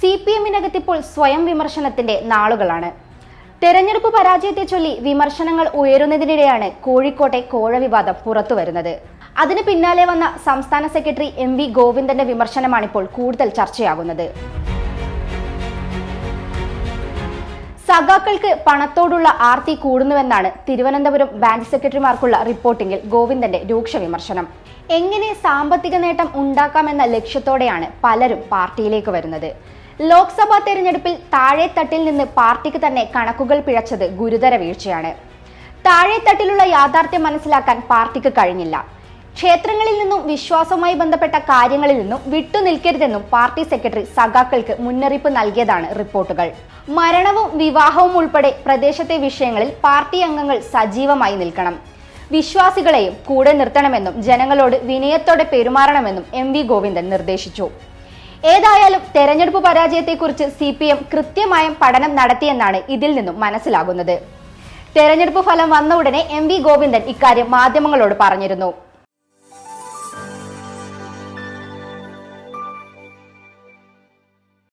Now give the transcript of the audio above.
C P എമ്മിനകത്തിപ്പോൾ സ്വയം വിമർശനത്തിന്റെ നാളുകളാണ്. തെരഞ്ഞെടുപ്പ് പരാജയത്തെ ചൊല്ലി വിമർശനങ്ങൾ ഉയരുന്നതിനിടെയാണ് കോഴിക്കോട്ടെ കോഴ വിവാദം പുറത്തുവരുന്നത് അതിന് പിന്നാലെ വന്ന സംസ്ഥാന സെക്രട്ടറി എം വി ഗോവിന്ദന്റെ വിമർശനമാണിപ്പോൾ കൂടുതൽ ചർച്ചയാകുന്നത്. സഖാക്കൾക്ക് പണത്തോടുള്ള ആർത്തി കൂടുന്നുവെന്നാണ് തിരുവനന്തപുരം ബാങ്ക് സെക്രട്ടറിമാർക്കുള്ള റിപ്പോർട്ടിംഗിൽ ഗോവിന്ദന്റെ രൂക്ഷ വിമർശനം. എങ്ങനെ സാമ്പത്തിക നേട്ടം ഉണ്ടാക്കാമെന്ന ലക്ഷ്യത്തോടെയാണ് പലരും പാർട്ടിയിലേക്ക് വരുന്നത്. ലോക്സഭാ തെരഞ്ഞെടുപ്പിൽ താഴെത്തട്ടിൽ നിന്ന് പാർട്ടിക്ക് തന്നെ കണക്കുകൾ പിഴച്ചത് ഗുരുതര വീഴ്ചയാണ്. താഴെത്തട്ടിലുള്ള യാഥാർത്ഥ്യം മനസ്സിലാക്കാൻ പാർട്ടിക്ക് കഴിഞ്ഞില്ല. ക്ഷേത്രങ്ങളിൽ നിന്നും വിശ്വാസവുമായി ബന്ധപ്പെട്ട കാര്യങ്ങളിൽ നിന്നും വിട്ടുനിൽക്കരുതെന്നും പാർട്ടി സെക്രട്ടറി സഖാക്കൾക്ക് മുന്നറിയിപ്പ് നൽകിയതാണ് റിപ്പോർട്ടുകൾ. മരണവും വിവാഹവും ഉൾപ്പെടെ പ്രദേശത്തെ വിഷയങ്ങളിൽ പാർട്ടി അംഗങ്ങൾ സജീവമായി നിൽക്കണം. വിശ്വാസികളെയും കൂടെ നിർത്തണമെന്നും ജനങ്ങളോട് വിനയത്തോടെ പെരുമാറണമെന്നും എം വി ഗോവിന്ദൻ നിർദ്ദേശിച്ചു. ഏതായാലും തെരഞ്ഞെടുപ്പ് പരാജയത്തെക്കുറിച്ച് സി പി എം കൃത്യമായ പഠനം നടത്തിയെന്നാണ് ഇതിൽ നിന്നും മനസ്സിലാകുന്നത്. തെരഞ്ഞെടുപ്പ് ഫലം വന്ന ഉടനെ എം വി ഗോവിന്ദൻ ഇക്കാര്യം മാധ്യമങ്ങളോട് പറഞ്ഞിരുന്നു.